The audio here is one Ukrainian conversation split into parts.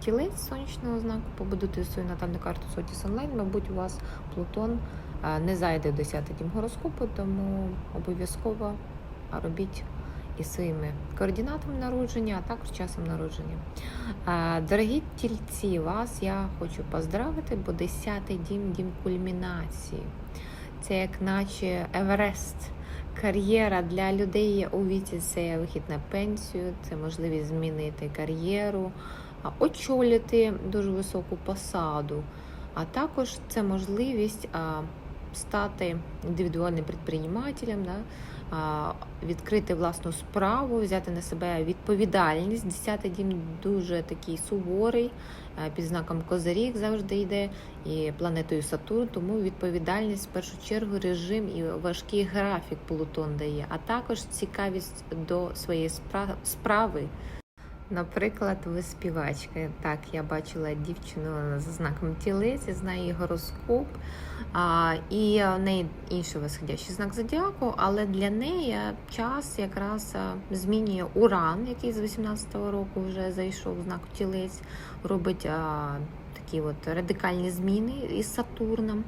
тілець сонячного знаку, побудуйте свою натальну карту Сотіс онлайн, мабуть, у вас Плутон не зайде в 10 дім гороскопу, тому обов'язково робіть із своїми координатами народження, а також часом народження. Дорогі тільці, вас я хочу поздравити, бо 10 дім дім кульмінації. Це як наче Еверест. Кар'єра для людей у віці це вихід на пенсію, це можливість змінити кар'єру, очолити дуже високу посаду. А також це можливість стати індивідуальним підприємателем, да, відкрити власну справу, взяти на себе відповідальність. Десятий дім дуже такий суворий, під знаком Козиріг завжди йде, і планетою Сатурн, тому відповідальність в першу чергу режим і важкий графік Плутон дає, а також цікавість до своєї справи. Наприклад, ви співачка. Так, я бачила дівчину за знаком тілець, знаю її гороскоп, а, і в неї інший восходящий знак зодіаку, але для неї час якраз змінює Уран, який з 18-го року вже зайшов в знак тілець, робить а, такі от радикальні зміни із Сатурном.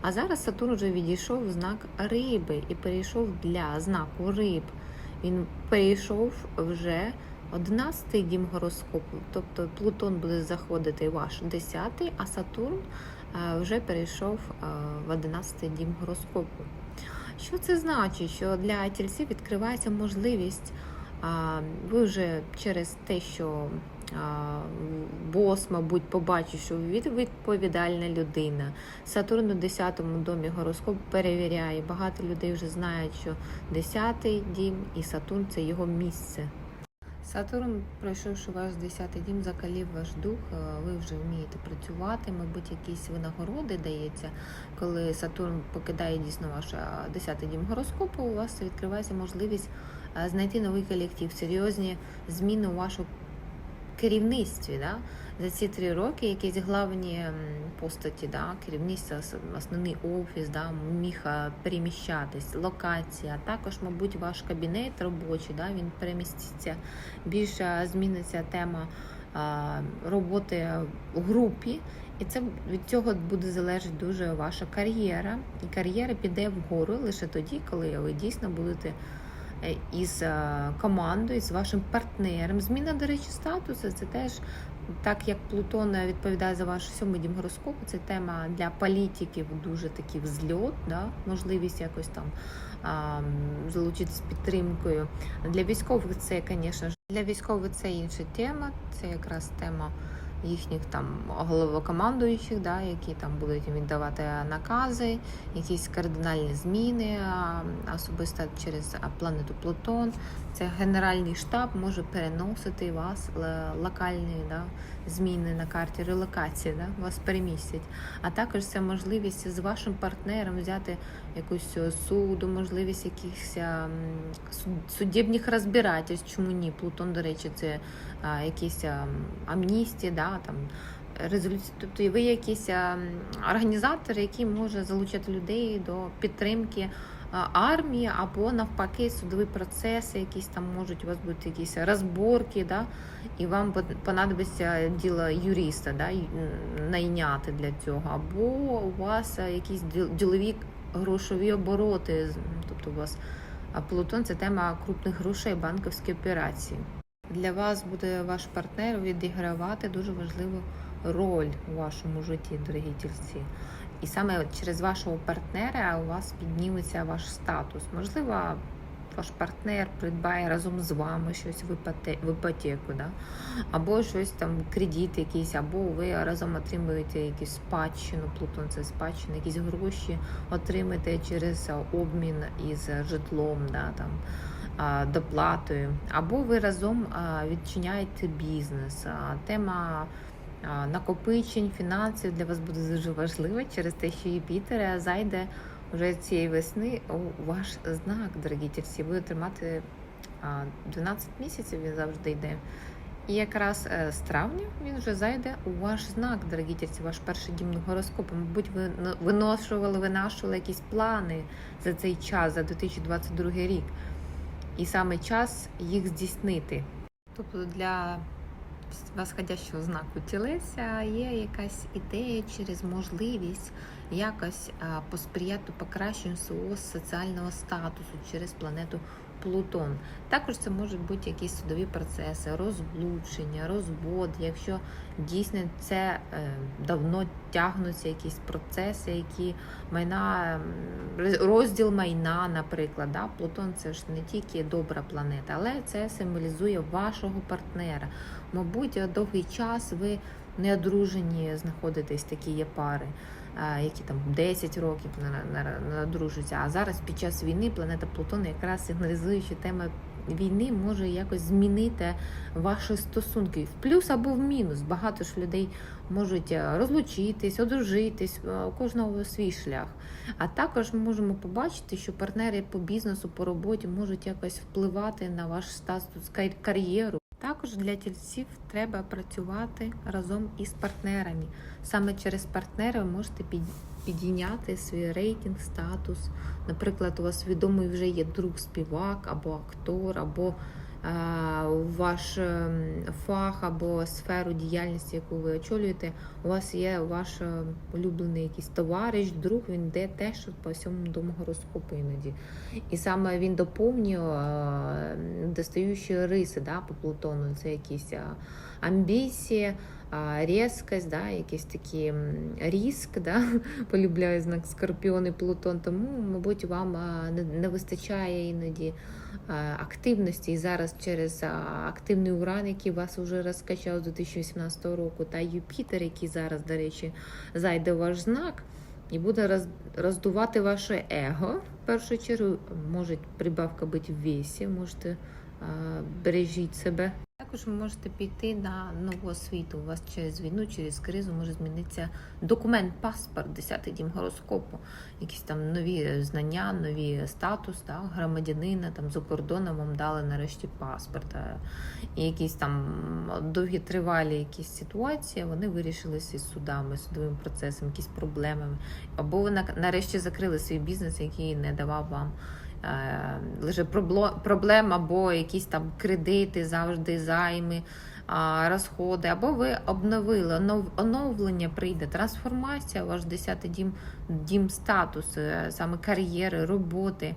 А зараз Сатурн вже відійшов в знак риби і перейшов для знаку риб. Він перейшов вже 11-й дім гороскопу, тобто Плутон буде заходити ваш 10-й, а Сатурн е, вже перейшов е, в 11-й дім гороскопу. Що це значить? Що для тільців відкривається можливість, ви вже через те, що бос, мабуть, побачить, що ви відповідальна людина. Сатурн у 10-му домі гороскоп перевіряє. Багато людей вже знають, що 10-й дім і Сатурн це його місце. Сатурн, пройшовши ваш 10-й дім, закалів ваш дух, е, ви вже вмієте працювати, мабуть, якісь винагороди дається. Коли Сатурн покидає дійсно ваш е, 10-й дім гороскопу, у вас відкривається можливість е, знайти новий колектив, серйозні зміни у вашому керівництві. Да? За ці три роки якісь главні постаті, да? керівництво, основний офіс, да? міг е, переміщатись, локація, також, мабуть, ваш кабінет робочий, да? він переміститься, більше зміниться тема а, роботи в групі. І це від цього буде залежати дуже ваша кар'єра. І кар'єра піде вгору лише тоді, коли ви дійсно будете е, із е, командою, з вашим партнером. Зміна, до речі, статусу це теж так як Плутон відповідає за ваш сьомий дім гороскопу, це тема для політиків дуже такий взльот, да? можливість якось там а, м, залучитись підтримкою. Для військових це, звісно ж, для військових це інша тема, це якраз тема їхніх там головокомандуючих, да, які там будуть віддавати накази, якісь кардинальні зміни, особисто через планету Плутон. Це генеральний штаб може переносити вас локальні да, зміни на карті релокації, да, вас перемістять. А також це можливість з вашим партнером взяти якусь е, суду, можливість якихось ем, суд- судебних розбирательств. Чому ні? Плутон, до речі, це а, якісь амністії, да, там, резолюції. Тобто ви якийсь організатор, який може залучати людей до підтримки армії або навпаки судові процеси, якісь там можуть у вас бути якісь розборки, да, і вам понадобиться діло юриста, да, найняти для цього, або у вас е, якісь діл- ділові грошові обороти, тобто у вас а Плутон це тема крупних грошей, банківські операції. Для вас буде ваш партнер відігравати дуже важливу роль у вашому житті, дорогі тільці. І саме через вашого партнера у вас підніметься ваш статус. Можливо, ваш партнер придбає разом з вами щось в іпоте- в іпотеку, да? або щось там, кредит якийсь, або ви разом отримуєте якусь спадщину, Плутон це спадщина, якісь гроші отримаєте через обмін із житлом, да, там, доплатою, або ви разом відчиняєте бізнес. Тема накопичень, фінансів для вас буде дуже важлива через те, що Юпітер зайде вже цієї весни ваш знак, дорогі тільці, буде тримати 12 місяців, він завжди йде. І якраз е, з травня він вже зайде у ваш знак, дорогі тільці, ваш перший дім гороскопу. Мабуть, ви виношували, винашували якісь плани за цей час, за 2022 рік. І саме час їх здійснити. Тобто для восходящого знаку тілеся є якась ідея через можливість якось посприяти покращенню свого соціального статусу через планету Плутон. Також це можуть бути якісь судові процеси, розлучення, розвод, якщо дійсно це е, давно тягнуться якісь процеси, які майна, розділ майна, наприклад. Да? Плутон це ж не тільки добра планета, але це символізує вашого партнера. Мабуть, довгий час ви не одружені, знаходитесь, такі є пари, які там 10 років на- на- на- А зараз під час війни планета Плутон якраз сигналізує, що тема війни може якось змінити ваші стосунки в плюс або в мінус. Багато ж людей можуть е, розлучитись, одружитись, е, у кожного свій шлях. А також ми можемо побачити, що партнери по бізнесу, по роботі можуть якось впливати на ваш статус кар- кар'єру. Також для тільців треба працювати разом із партнерами. Саме через партнера ви можете під- підійняти свій рейтинг, статус. Наприклад, у вас відомий вже є друг співак або актор, або е, ваш ем, фах або сферу діяльності, яку ви очолюєте, у вас є ваш е, улюблений якийсь товариш, друг, він йде теж по всьому дому гороскопу іноді. І саме він доповнює е, достаючі риси да, по Плутону. Це якісь е, амбіції, е, різкость, да, якісь такі різк, да, полюбляю знак Скорпіон і Плутон. Тому, мабуть, вам е, не, вистачає іноді е, активності. І зараз через е, активний уран, який вас вже розкачав з 2018 року, та Юпітер, який зараз, до речі, зайде в ваш знак. І буде роз, роздувати ваше его. В першу чергу може прибавка бути в весі, можете е, бережіть себе. Також ви можете піти на нову освіту. У вас через війну, через кризу може змінитися документ, паспорт, 10 дім гороскопу, якісь там нові знання, нові статус да, громадянина там за кордоном вам дали нарешті паспорт. е, І якісь там довгі тривалі якісь ситуації, вони вирішилися з судами, судовим процесом, якісь проблемами. Або ви нарешті закрили свій бізнес, який не давав вам лише пробло- проблем, або якісь там кредити, завжди займи, розходи, або ви обновили оновлення прийде, трансформація, ваш 10 дім, дім статус, е, саме кар'єри, роботи.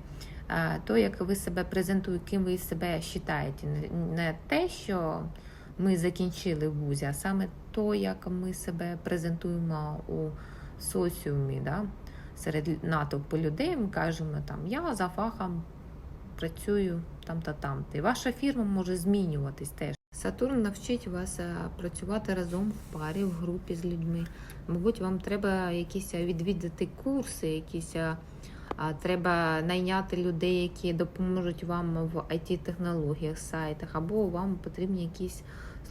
е, То, як ви себе презентуєте, ким ви себе вважаєте. Не те, що ми закінчили в вузі, а саме то, як ми себе презентуємо у соціумі, да? Серед натовпу людей. Ми кажемо, там, я за фахом працюю там та там. І ваша фірма може змінюватись теж. Сатурн навчить вас е, працювати разом в парі, в групі з людьми. Мабуть, вам треба якісь е, відвідати курси, якісь е, треба найняти людей, які допоможуть вам в IT-технологіях, сайтах, або вам потрібні якісь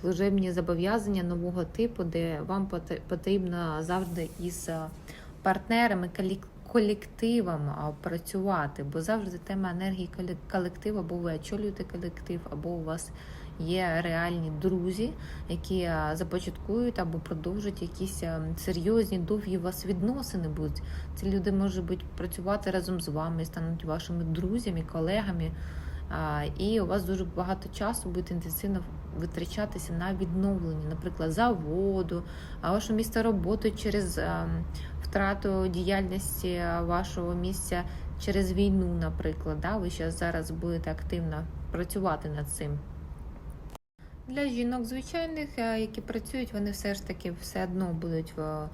служебні зобов'язання нового типу, де вам потрібно завжди із партнерами, колективом працювати, бо завжди тема енергії коле- колективу, або ви очолюєте колектив, або у вас є реальні друзі, які започаткують або продовжують якісь серйозні, довгі у вас відносини будуть. Ці люди можуть працювати разом з вами, стануть вашими друзями, колегами. І у вас дуже багато часу буде інтенсивно витрачатися на відновлення, наприклад, заводу, ваше місце роботи через ем, втрату діяльності вашого місця через війну, наприклад. Да? Ви зараз будете активно працювати над цим. Для жінок звичайних, е, які працюють, вони все ж таки все одно будуть в,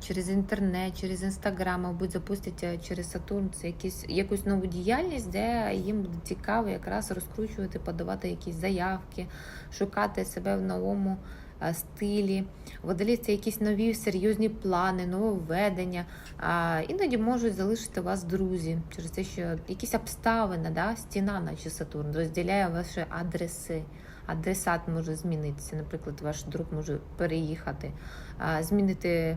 через інтернет, через інстаграм, мабуть, запустять е, через Сатурн якісь, якусь нову діяльність, де їм буде цікаво якраз розкручувати, подавати якісь заявки, шукати себе в новому е, стилі. Водолій це якісь нові серйозні плани, нововведення. Іноді можуть залишити вас друзі через те, що якісь обставини, да, стіна, наче Сатурн, розділяє ваші адреси. Адресат може змінитися. Наприклад, ваш друг може переїхати, змінити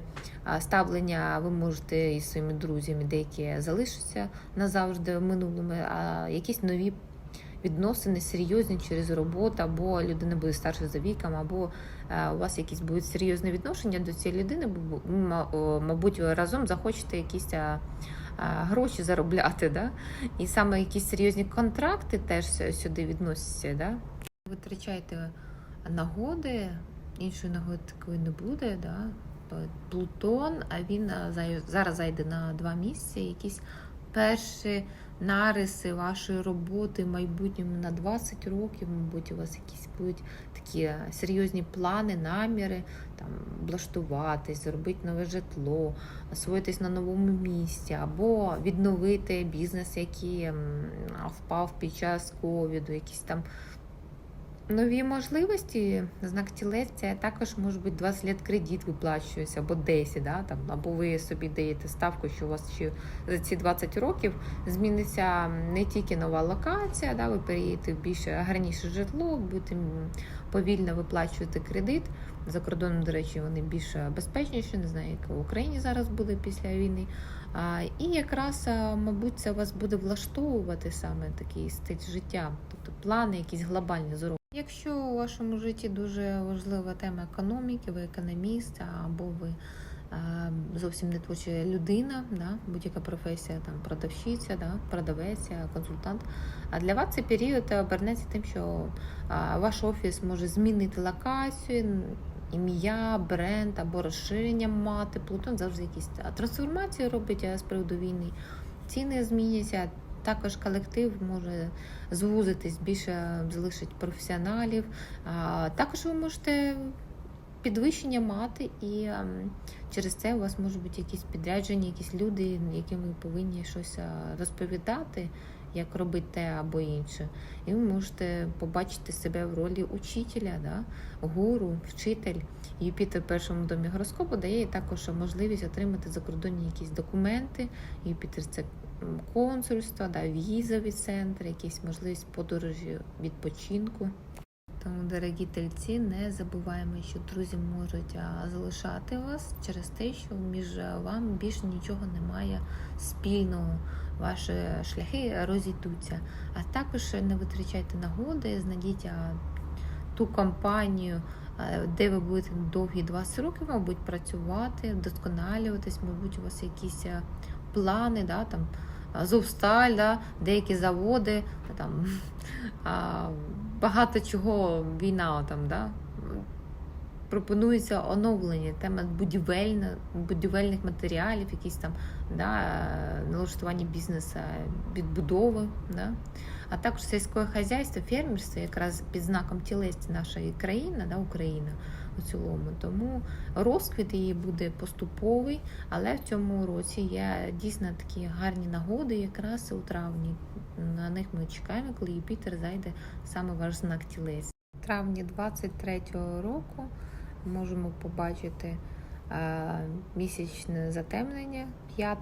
ставлення. Ви можете із своїми друзями, деякі залишаться назавжди в минулому, а якісь нові відносини серйозні через роботу, або людина буде старша за віком, або у вас якісь будуть серйозні відношення до цієї людини, бо, мабуть, ви разом захочете якісь. Гроші заробляти, да? і саме якісь серйозні контракти теж сюди відносяться. Да? Витрачаєте нагоди, іншої нагоди такої не буде. Да? Плутон, а він зараз зайде на два місяці. Якісь перші нариси вашої роботи в майбутньому на 20 років, мабуть, у вас якісь будуть такі е, серйозні плани, наміри, там облаштуватись, зробити нове житло, освоїтись на новому місці, або відновити бізнес, який впав під час ковіду, якісь там нові можливості. Знак тілець це також може бути 20 лет кредит виплачується, або 10, да, там, або ви собі даєте ставку, що у вас ще за ці 20 років зміниться не тільки нова локація, да, ви переїдете в більш гарніше житло, будете повільно виплачувати кредит. За кордоном, до речі, вони більш безпечніші, не знаю, як в Україні зараз буде після війни. А, і якраз, мабуть, це вас буде влаштовувати саме такий стиль життя, тобто плани, якісь глобальні зроблені. Якщо у вашому житті дуже важлива тема економіки, ви економіст або ви е, зовсім не творча людина, да, будь-яка професія, там продавщиця, да, продавець, консультант. А для вас цей період обернеться тим, що ваш офіс може змінити локацію, ім'я, бренд або розширення мати. Плутон завжди якісь трансформації робить з приводу війни. Ціни зміняться. Також колектив може звузитись, більше залишить професіоналів. Також ви можете підвищення мати, і ем, через це у вас можуть бути якісь підрядження, якісь люди, яким ви повинні щось е, розповідати, як робити те або інше. І ви можете побачити себе в ролі учителя, да? гуру, вчитель. Юпітер першому домі гороскопу дає також можливість отримати закордонні якісь документи. Юпітер це консульство, да, візові центри, якісь можливість подорожі відпочинку. Тому, дорогі тельці, не забуваємо, що друзі можуть залишати вас через те, що між вами більше нічого немає спільного. Ваші шляхи розійдуться. А також не витрачайте нагоди, знайдіть ту компанію, де ви будете довгі 20 років, мабуть, працювати, вдосконалюватись, мабуть, у вас якісь плани, да, там, Зовсталь, да, деякі заводи, там, а, багато чого війна там, да, пропонується оновлення, тема будівельна, будівельних матеріалів, якісь там да, налаштування бізнесу, відбудови. Да. А також сільське хазяйство, фермерство якраз під знаком тілесті нашої країни, да, Україна у цілому. Тому розквіт її буде поступовий, але в цьому році є дійсно такі гарні нагоди, якраз у травні. На них ми чекаємо, коли Юпітер зайде саме ваш знак тілець. В травні 23-го року можемо побачити е, місячне затемнення 5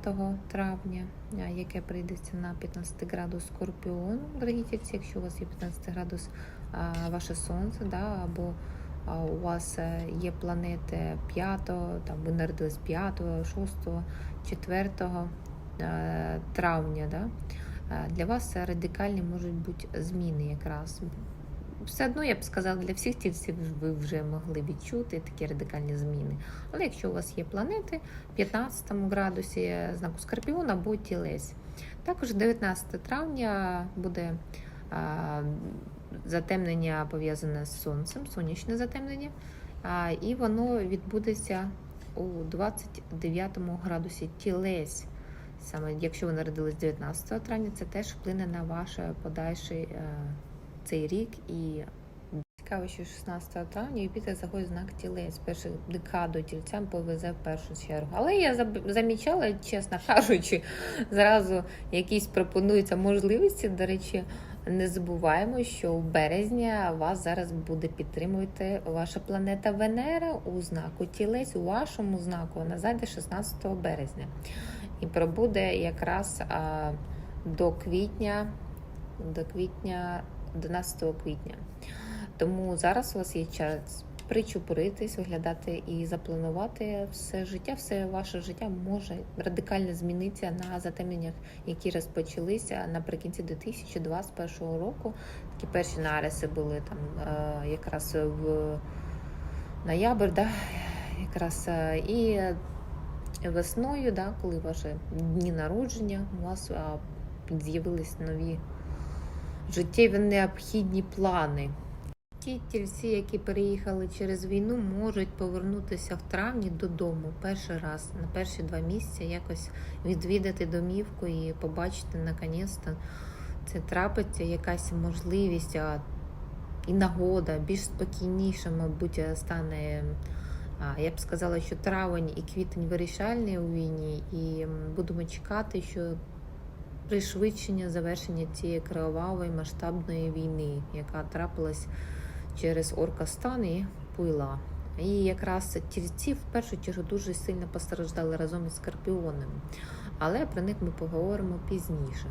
травня, е, яке прийдеться на 15 градус Скорпіону. Дорогі тільці, якщо у вас є 15 градус е, ваше сонце, да, або у вас є планети 5, там ви народились 5, 6, 4 е, травня. Да? Для вас радикальні можуть бути зміни якраз. Все одно я б сказала, для всіх тільців ви вже могли відчути такі радикальні зміни. Але якщо у вас є планети в 15 градусі знаку Скорпіона або тілець. Також 19 травня буде а, затемнення пов'язане з сонцем, сонячне затемнення, а, і воно відбудеться у 29 градусі тілець. Саме якщо ви народились 19 травня, це теж вплине на ваш подальший е, цей рік і Цікаво, що 16 травня Юпітер заходить в знак тілець. Першу декаду тільцям повезе в першу чергу. Але я замічала, чесно кажучи, зразу якісь пропонуються можливості. До речі, не забуваємо, що в березні вас зараз буде підтримувати ваша планета Венера у знаку тілець. У вашому знаку вона зайде 16 березня і пробуде якраз а, до квітня, до квітня, 11 квітня. Тому зараз у вас є час причупуритись, оглядати і запланувати все життя, все ваше життя може радикально змінитися на затемненнях, які розпочалися наприкінці 2021 року. Такі перші нариси були там е, якраз в ноябрь, да, якраз е, і весною, да, коли ваші дні народження, у вас з'явились нові життєві необхідні плани. Ті тільці, які переїхали через війну, можуть повернутися в травні додому перший раз на перші два місяці, якось відвідати домівку і побачити наконець-то це трапиться якась можливість і нагода, більш спокійніше, мабуть, стане. Я б сказала, що травень і квітень вирішальні у війні, і будемо чекати, що пришвидшення завершення цієї кривавої масштабної війни, яка трапилась через Оркастан і Пуйла. І якраз тірці в першу чергу дуже сильно постраждали разом із скорпіонами. Але про них ми поговоримо пізніше.